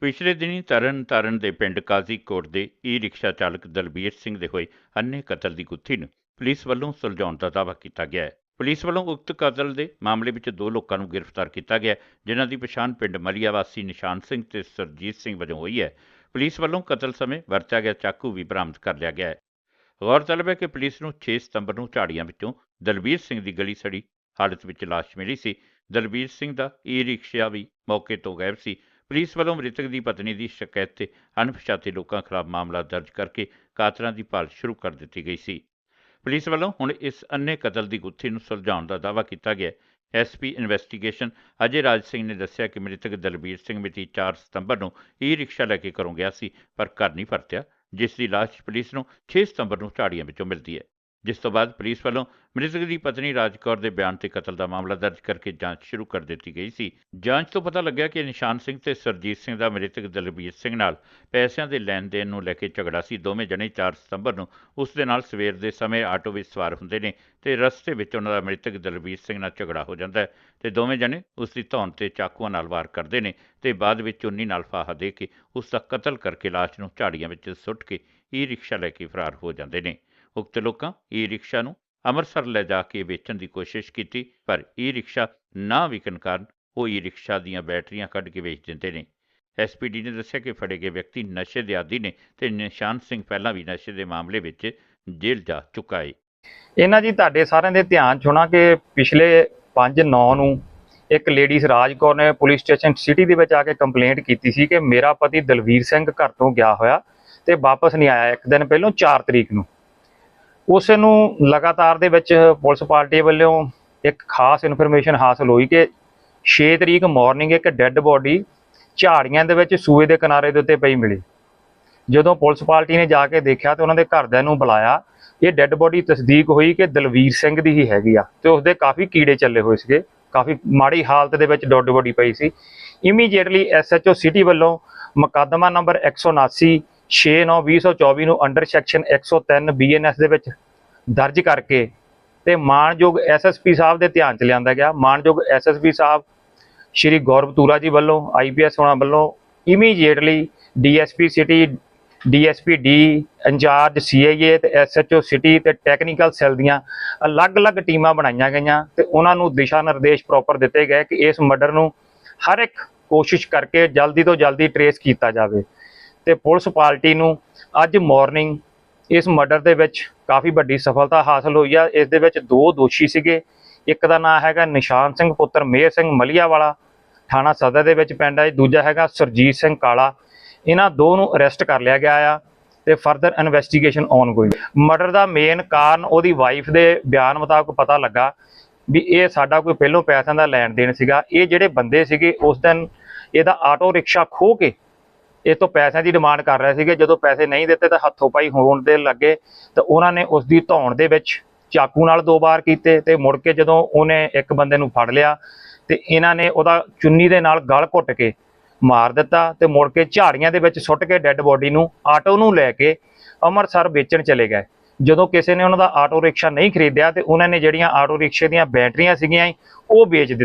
ਪਿਛਲੇ ਦਿਨੀ ਤਰਨ ਤਾਰਨ ਦੇ ਪਿੰਡ ਕਾਜ਼ੀਕੋਟ ਦੇ ਈ ਰਿਕਸ਼ਾ ਚਾਲਕ ਦਲਬੀਰ ਸਿੰਘ ਦੇ ਹੋਏ ਅੰਨੇ ਕਤਲ ਦੀ ਗੁੱਥੀ ਨੂੰ ਪੁਲਿਸ ਵੱਲੋਂ ਸੁਲਝਾਉਣ ਦਾ ਦਾਅਵਾ ਕੀਤਾ ਗਿਆ ਹੈ। ਪੁਲਿਸ ਵੱਲੋਂ ਉਕਤ ਕਤਲ ਦੇ ਮਾਮਲੇ ਵਿੱਚ ਦੋ ਲੋਕਾਂ ਨੂੰ ਗ੍ਰਿਫਤਾਰ ਕੀਤਾ ਗਿਆ ਜਿਨ੍ਹਾਂ ਦੀ ਪਛਾਣ ਪਿੰਡ ਮਲੀਆ ਵਾਸੀ ਨਿਸ਼ਾਨ ਸਿੰਘ ਤੇ ਸਰਜੀਤ ਸਿੰਘ ਵਜੋਂ ਹੋਈ ਹੈ। ਪੁਲਿਸ ਵੱਲੋਂ ਕਤਲ ਸਮੇਂ ਵਰਤਿਆ ਗਿਆ ਚਾਕੂ ਵੀ ਬਰਾਮਦ ਕਰ ਲਿਆ ਗਿਆ ਹੈ। ਗੌਰਤਲਬ ਹੈ ਕਿ ਪੁਲਿਸ ਨੂੰ 6 ਸਤੰਬਰ ਨੂੰ ਝਾੜੀਆਂ ਵਿੱਚੋਂ ਦਲਬੀਰ ਸਿੰਘ ਦੀ ਗਲੀ ਸੜੀ ਹਾਲਤ ਵਿੱਚ ਲਾਸ਼ ਮਿਲੀ ਸੀ। ਦਲਬੀਰ ਸਿੰਘ ਦਾ ਈ ਰਿਕਸ਼ਾ ਵੀ ਮੌਕੇ ਤੋਂ ਗਾਇਬ ਸੀ। ਪੁਲਿਸ ਵੱਲੋਂ ਮ੍ਰਿਤਕ ਦੀ ਪਤਨੀ ਦੀ ਸ਼ਿਕਾਇਤ ਤੇ ਅਣਪਛਾਤੇ ਲੋਕਾਂ ਖਿਲਾਫ ਮਾਮਲਾ ਦਰਜ ਕਰਕੇ ਕਾਤਲਾਂ ਦੀ ਭਾਲ ਸ਼ੁਰੂ ਕਰ ਦਿੱਤੀ ਗਈ ਸੀ। ਪੁਲਿਸ ਵੱਲੋਂ ਹੁਣ ਇਸ ਅੰਨੇ ਕਤਲ ਦੀ ਗੁੱਥੀ ਨੂੰ ਸੁਲਝਾਉਣ ਦਾ ਦਾਅਵਾ ਕੀਤਾ ਗਿਆ। ਐਸਪੀ ਇਨਵੈਸਟੀਗੇਸ਼ਨ ਅਜੇ ਰਾਜ ਸਿੰਘ ਨੇ ਦੱਸਿਆ ਕਿ ਮ੍ਰਿਤਕ ਦਲਬੀਰ ਸਿੰਘ ਮਿਤੀ 4 ਸਤੰਬਰ ਨੂੰ ਈ ਰਿਕਸ਼ਾ ਲੈ ਕੇ ਘਰੋਂ ਗਿਆ ਸੀ, ਪਰ ਘਰ ਨਹੀਂ ਪਰਤਿਆ, ਜਿਸ ਦੀ ਲਾਸ਼ ਪੁਲਿਸ ਨੂੰ 6 ਸਤੰਬਰ ਨੂੰ ਝਾੜੀਆਂ ਵਿੱਚੋਂ ਮਿਲਦੀ ਹੈ। ਜਿਸ ਤੋਂ ਬਾਅਦ ਪੁਲਿਸ ਵੱਲੋਂ ਮ੍ਰਿਤਕ ਦੀ ਪਤਨੀ ਰਾਜਕੌਰ ਦੇ ਬਿਆਨ ਤੇ ਕਤਲ ਦਾ ਮਾਮਲਾ ਦਰਜ ਕਰਕੇ ਜਾਂਚ ਸ਼ੁਰੂ ਕਰ ਦਿੱਤੀ ਗਈ ਸੀ। ਜਾਂਚ ਤੋਂ ਪਤਾ ਲੱਗਿਆ ਕਿ ਨਿਸ਼ਾਨ ਸਿੰਘ ਤੇ ਸਰਜੀਤ ਸਿੰਘ ਦਾ ਮ੍ਰਿਤਕ ਦਲਬੀਰ ਸਿੰਘ ਨਾਲ ਪੈਸਿਆਂ ਦੇ ਲੈਣ ਦੇਣ ਨੂੰ ਲੈ ਕੇ ਝਗੜਾ ਸੀ। ਦੋਵੇਂ ਜਣੇ 4 ਸਤੰਬਰ ਨੂੰ ਉਸ ਦੇ ਨਾਲ ਸਵੇਰ ਦੇ ਸਮੇਂ ਆਟੋ ਵਿੱਚ ਸਵਾਰ ਹੁੰਦੇ ਨੇ ਤੇ ਰਸਤੇ ਵਿੱਚ ਉਹਨਾਂ ਦਾ ਮ੍ਰਿਤਕ ਦਲਬੀਰ ਸਿੰਘ ਨਾਲ ਝਗੜਾ ਹੋ ਜਾਂਦਾ ਹੈ ਤੇ ਦੋਵੇਂ ਜਣੇ ਉਸ ਦੀ ਧੌਣ ਤੇ ਚਾਕੂਆਂ ਨਾਲ ਵਾਰ ਕਰਦੇ ਨੇ ਤੇ ਬਾਅਦ ਵਿੱਚ ਉਨੀ ਨਾਲ ਫਾਹਾ ਦੇ ਕੇ ਉਸ ਦਾ ਕਤਲ ਕਰਕੇ ਲਾਸ਼ ਨੂੰ ਝਾੜੀਆਂ ਵਿੱਚ ਸੁੱਟ ਕੇ ਈ ਰਿਕਸ਼ਾ ਲੈ ਕੇ ਫਰਾਰ ਹੋ ਜਾਂਦੇ ਨੇ। ਉਕਤ ਲੋਕਾਂ ਈ ਰਿਕਸ਼ਾ ਨੂੰ ਅੰਮ੍ਰਿਤਸਰ ਲੈ ਜਾ ਕੇ ਵੇਚਣ ਦੀ ਕੋਸ਼ਿਸ਼ ਕੀਤੀ, ਪਰ ਈ ਰਿਕਸ਼ਾ ਨਾ ਵਿਕਣ ਕਾਰਨ ਉਹ ਈ ਰਿਕਸ਼ਾ ਦੀਆਂ ਬੈਟਰੀਆਂ ਕੱਢ ਕੇ ਵੇਚ ਦਿੰਦੇ ਨੇ। ਐਸਪੀਡੀ ਨੇ ਦੱਸਿਆ ਕਿ ਫੜੇ ਗਏ ਵਿਅਕਤੀ ਨਸ਼ੇ ਦੇ ਆਦੀ ਨੇ ਤੇ ਨਿਸ਼ਾਨ ਸਿੰਘ ਪਹਿਲਾਂ ਵੀ ਨਸ਼ੇ ਦੇ ਮਾਮਲੇ ਵਿੱਚ ਜੇਲ੍ਹ ਜਾ ਚੁੱਕਾ ਹੈ ਇਹਨਾਂ ਜੀ ਤੁਹਾਡੇ ਸਾਰਿਆਂ ਦੇ ਧਿਆਨ 'ਚ ਹੋਣਾ ਕਿ ਪਿਛਲੇ 5/9 ਨੂੰ ਇੱਕ ਲੇਡੀਜ਼ ਰਾਜਕੌਰ ਨੇ ਪੁਲਿਸ ਸਟੇਸ਼ਨ ਸਿਟੀ ਦੇ ਵਿੱਚ ਆ ਕੇ ਕੰਪਲੇਂਟ ਕੀਤੀ ਸੀ ਕਿ ਮੇਰਾ ਪਤੀ ਦਲਵੀਰ ਸਿੰਘ ਘਰ ਤੋਂ ਗਿਆ ਹੋਇਆ ਤੇ ਵਾਪਸ ਨਹੀਂ ਆਇਆ ਇੱਕ ਦਿਨ ਪਹਿਲਾਂ 4 ਤਰੀਕ ਨੂੰ। ਉਸ ਨੂੰ ਲਗਾਤਾਰ ਦੇ ਵਿੱਚ ਪੁਲਿਸ ਪਾਰਟੀ ਵੱਲੋਂ ਇੱਕ ਖਾਸ ਇਨਫੋਰਮੇਸ਼ਨ ਹਾਸਲ ਹੋਈ ਕਿ 6 ਤਰੀਕ ਮਾਰਨਿੰਗ ਇੱਕ ਡੈੱਡ ਬੋਡੀ ਝਾੜੀਆਂ ਦੇ ਵਿੱਚ ਸੂਏ ਦੇ ਕਿਨਾਰੇ ਦੇ ਉੱਤੇ ਪਈ ਮਿਲੀ। ਜਦੋਂ ਪੁਲਿਸ ਪਾਰਟੀ ਨੇ ਜਾ ਕੇ ਦੇਖਿਆ ਤੇ ਉਹਨਾਂ ਦੇ ਘਰਦਿਆਂ ਨੂੰ ਬੁਲਾਇਆ, ਇਹ ਡੈੱਡ ਬੋਡੀ ਤਸਦੀਕ ਹੋਈ ਕਿ ਦਲਵੀਰ ਸਿੰਘ ਦੀ ਹੀ ਹੈਗੀ ਆ ਤੇ ਉਸਦੇ ਕਾਫੀ ਕੀੜੇ ਚੱਲੇ ਹੋਏ ਸੀਗੇ, ਕਾਫੀ ਮਾੜੀ ਹਾਲਤ ਦੇ ਵਿੱਚ ਡੈੱਡ ਬੋਡੀ ਪਈ ਸੀ। ਇਮੀਡੀਏਟਲੀ ਐਸਐਚਓ ਸਿਟੀ ਵੱਲੋਂ ਮੁਕੱਦਮਾ ਨੰਬਰ 179 6/9/2024 ਨੂੰ ਅੰਡਰ ਸੈਕਸ਼ਨ 103 ਬੀਐਨਐਸ ਦੇ ਵਿੱਚ ਦਰਜ ਕਰਕੇ ਤੇ ਮਾਨਯੋਗ ਐਸਐਸਪੀ ਸਾਹਿਬ ਦੇ ਧਿਆਨ ਚ ਲਿਆਂਦਾ ਗਿਆ। ਮਾਨਯੋਗ ਐਸਐਸਪੀ ਸਾਹਿਬ ਸ਼੍ਰੀ ਗੌਰਵ ਤੂਰਾ ਜੀ ਵੱਲੋਂ ਆਈਪੀਐਸ ਹੋਣਾ ਵੱਲੋਂ immediately DSP city DSP D incharge CIA ਤੇ ਐਸਐਚਓ ਸਿਟੀ ਤੇ ਟੈਕਨੀਕਲ ਸੈੱਲ ਦੀਆਂ ਅਲੱਗ-ਅਲੱਗ ਟੀਮਾਂ ਬਣਾਈਆਂ ਗਈਆਂ ਤੇ ਉਹਨਾਂ ਨੂੰ ਦਿਸ਼ਾ ਨਿਰਦੇਸ਼ ਪ੍ਰੋਪਰ ਦਿੱਤੇ ਗਏ ਕਿ ਇਸ ਮਰਡਰ ਨੂੰ ਹਰ ਇੱਕ ਕੋਸ਼ਿਸ਼ ਕਰਕੇ ਜਲਦੀ ਤੋਂ ਜਲਦੀ ਟਰੇਸ ਕੀਤਾ ਜਾਵੇ। ਤੇ ਪੁਲਿਸ ਪਾਰਟੀ ਨੂੰ ਅੱਜ ਮਾਰਨਿੰਗ ਇਸ ਮਰਡਰ ਦੇ ਵਿੱਚ ਕਾਫੀ ਵੱਡੀ ਸਫਲਤਾ ਹਾਸਲ ਹੋਈ ਆ। ਇਸ ਦੇ ਵਿੱਚ ਦੋ ਦੋਸ਼ੀ ਸੀਗੇ। ਇੱਕ ਦਾ ਨਾਮ ਹੈਗਾ ਨਿਸ਼ਾਨ ਸਿੰਘ, ਪੁੱਤਰ ਮੇਹਰ ਸਿੰਘ ਮਲੀਆ ਵਾਲਾ ਥਾਣਾ ਸਦਰ ਦੇ ਵਿੱਚ ਪਿੰਡ ਹੈ ਦੂਜਾ ਹੈਗਾ ਸਰਜੀਤ ਸਿੰਘ ਕਾਲਾ। ਇਹਨਾਂ ਦੋ ਨੂੰ ਅਰੈਸਟ ਕਰ ਲਿਆ ਗਿਆ ਆ ਤੇ ਫਰਦਰ ਇਨਵੈਸਟੀਗੇਸ਼ਨ ਗੋਇੰਗ ਮਰਡਰ ਦਾ ਮੇਨ ਕਾਰਨ ਉਹਦੀ ਵਾਈਫ ਦੇ ਬਿਆਨ ਮੁਤਾਬਕ ਪਤਾ ਲੱਗਾ ਵੀ ਇਹ ਸਾਡਾ ਕੋਈ ਪਹਿਲੋਂ ਪੈਸਿਆਂ ਦਾ ਲੈਣ ਦੇਣ ਸੀਗਾ। ਇਹ ਜਿਹੜੇ ਬੰਦੇ ਸੀਗੇ, ਉਸ ਦਿਨ ਇਹਦਾ ਆਟੋ ਰਿਕਸ਼ਾ ਖੋ ਕੇ ਇਹ ਤੋਂ ਪੈਸਿਆਂ ਦੀ ਡਿਮਾਂਡ ਕਰ ਰਹੇ ਸੀਗੇ। ਜਦੋਂ ਪੈਸੇ ਨਹੀਂ ਦਿੱਤੇ ਤਾਂ ਹੱਥੋਂ ਪਾਈ ਹੋਣ ਦੇ ਲੱਗੇ ਤਾਂ ਉਹਨਾਂ ਨੇ ਉਸ ਦੀ ਧੌਣ ਦੇ ਵਿੱਚ ਚਾਕੂ ਨਾਲ ਦੋ ਵਾਰ ਕੀਤੇ ਤੇ ਮੁੜ ਕੇ ਜਦੋਂ ਉਹਨੇ ਇੱਕ ਬੰਦੇ ਨੂੰ ਫੜ ਲਿਆ ਤੇ ਇਹਨਾਂ ਨੇ ਉਹਦਾ ਚੁੰਨੀ ਦੇ ਨਾਲ ਗਲ ਘੁੱਟ ਕੇ ਮਾਰ ਦਿੱਤਾ ਤੇ ਮੁੜ ਕੇ ਝਾੜੀਆਂ ਦੇ ਵਿੱਚ ਸੁੱਟ ਕੇ ਡੈੱਡ ਬੋਡੀ ਨੂੰ, ਆਟੋ ਨੂੰ ਲੈ ਕੇ ਅੰਮ੍ਰਿਤਸਰ ਵੇਚਣ ਚਲੇ ਗਏ। ਜਦੋਂ ਕਿਸੇ ਨੇ ਉਹਨਾਂ ਦਾ ਆਟੋ ਰਿਕਸ਼ਾ ਨਹੀਂ ਖਰੀਦਿਆ ਤੇ ਉਹਨਾਂ ਨੇ ਜਿਹੜੀਆਂ ਆਟੋ ਰਿਕਸ਼ੇ ਦੀਆਂ ਬੈਟਰੀਆਂ ਸੀਗੀਆਂ ਉਹ ਵੇਚ ਦਿੱਤੀਆਂ।